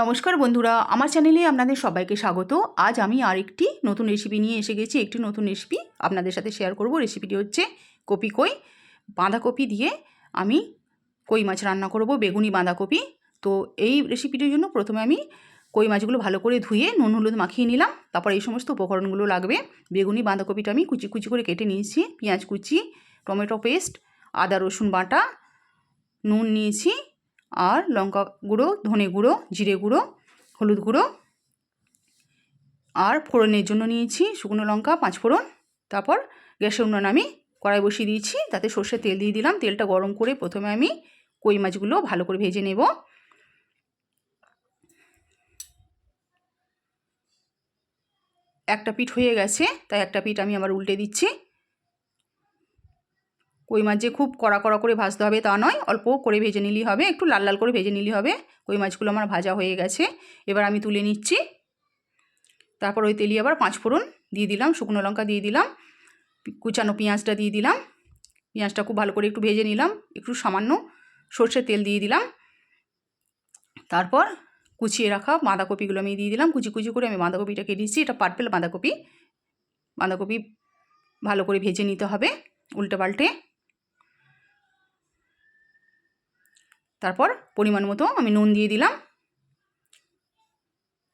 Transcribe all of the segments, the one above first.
নমস্কার বন্ধুরা, আমার চ্যানেলে আপনাদের সবাইকে স্বাগত। আজ আমি আরেকটি নতুন রেসিপি নিয়ে এসে গেছি, একটি নতুন রেসিপি আপনাদের সাথে শেয়ার করব। রেসিপিটি হচ্ছে কপি কই। বাঁধাকপি দিয়ে আমি কই মাছ রান্না করব, বেগুনি বাঁধাকপি। তো এই রেসিপিটির জন্য প্রথমে আমি কই মাছগুলো ভালো করে ধুয়ে নুন হলুদ মাখিয়ে নিলাম। তারপর এই সমস্ত উপকরণগুলো লাগবে। বেগুনি বাঁধাকপিটা আমি কুচি কুচি করে কেটে নিয়েছি। পেঁয়াজ কুচি, টমেটো পেস্ট, আদা রসুন বাটা, নুন নিয়েছি। আর লঙ্কা গুঁড়ো, ধনে গুঁড়ো, জিরে গুঁড়ো, হলুদ গুঁড়ো। আর ফোড়নের জন্য নিয়েছি শুকনো লঙ্কা, পাঁচ ফোড়ন। তারপর গ্যাসের উনুন আমি কড়াই বসিয়ে দিয়েছি, তাতে সর্ষের তেল দিয়ে দিলাম। তেলটা গরম করে প্রথমে আমি কই মাছগুলো ভালো করে ভেজে নেব। একটা পিঠ হয়ে গেছে, তাই একটা পিঠ আমি আবার উল্টে দিচ্ছি। কই মাছ যে খুব কড়া কড়া করে ভাজতে হবে তা নয়, অল্প করে ভেজে নিলেই হবে, একটু লাল লাল করে ভেজে নিলেই হবে। কই মাছগুলো আমার ভাজা হয়ে গেছে। এবার আমি তুলে নিচ্ছি। তারপর ওই তেলি আবার পাঁচ ফোড়ন দিয়ে দিলাম, শুকনো লঙ্কা দিয়ে দিলাম, কুচানো পেঁয়াজটা দিয়ে দিলাম। পেঁয়াজটা খুব ভালো করে একটু ভেজে নিলাম, একটু সামান্য সর্ষের তেল দিয়ে দিলাম। তারপর কুচিয়ে রাখা বাঁধাকপিগুলো আমি দিয়ে দিলাম, কুচি কুচি করে আমি বাঁধাকপিটা কেটেছি এটা পার্পেল বাঁধাকপি। বাঁধাকপি ভালো করে ভেজে নিতে হবে, উল্টে পাল্টে। তারপর পরিমাণ মতো আমি নুন দিয়ে দিলাম।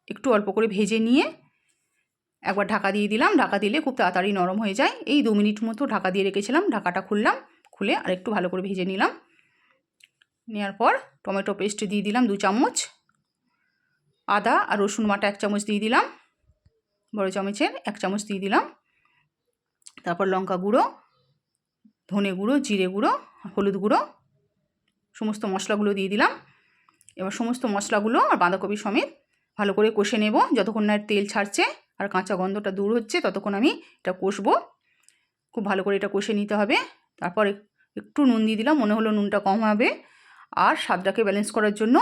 একটু অল্প করে ভেজে নিয়ে একবার ঢাকা দিয়ে দিলাম। ঢাকা দিলে খুব তাড়াতাড়ি নরম হয়ে যায়। এই দু মিনিট মতো ঢাকা দিয়ে রেখেছিলাম। ঢাকাটা খুললাম। খুলে আর একটু ভালো করে ভেজে নিলাম। নেওয়ার পর টমেটো পেস্ট দিয়ে দিলাম দু চামচ। আদা আর রসুন বাটা এক চামচ দিয়ে দিলাম। বড় চামচের এক চামচ দিয়ে দিলাম। তারপর লঙ্কা গুঁড়ো, ধনে গুঁড়ো, জিরে গুঁড়ো, হলুদ গুঁড়ো সমস্ত মশলাগুলো দিয়ে দিলাম। এবার সমস্ত মশলাগুলো আর বাঁধাকপি সমেত ভালো করে কষে নেব। যতক্ষণ না তেল ছাড়ছে আর কাঁচা গন্ধটা দূর হচ্ছে, ততক্ষণ আমি এটা কষবো। খুব ভালো করে এটা কষে নিতে হবে। তারপর একটু নুন দিয়ে দিলাম, মনে হলো নুনটা কম হবে। আর স্বাদটাকে ব্যালেন্স করার জন্য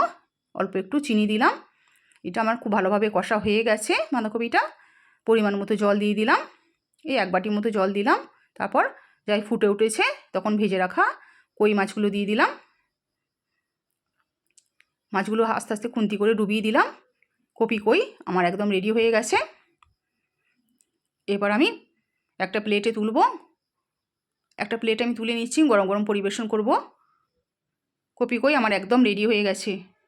অল্প একটু চিনি দিলাম। এটা আমার খুব ভালোভাবে কষা হয়ে গেছে বাঁধাকপিটা। পরিমাণ মতো জল দিয়ে দিলাম। এই এক বাটির মতো জল দিলাম। তারপর যাই ফুটে উঠেছে, তখন ভেজে রাখা কই মাছগুলো দিয়ে দিলাম। মাছগুলো আস্তে আস্তে খুন্তি করে ডুবিয়ে দিলাম। কপি কই, আমার একদম রেডি হয়ে গেছে। এবার আমি একটা প্লেটে তুলব। একটা প্লেটে আমি তুলে নিচ্ছি, গরম গরম পরিবেশন করব। কপি কই, আমার একদম রেডি হয়ে গেছে।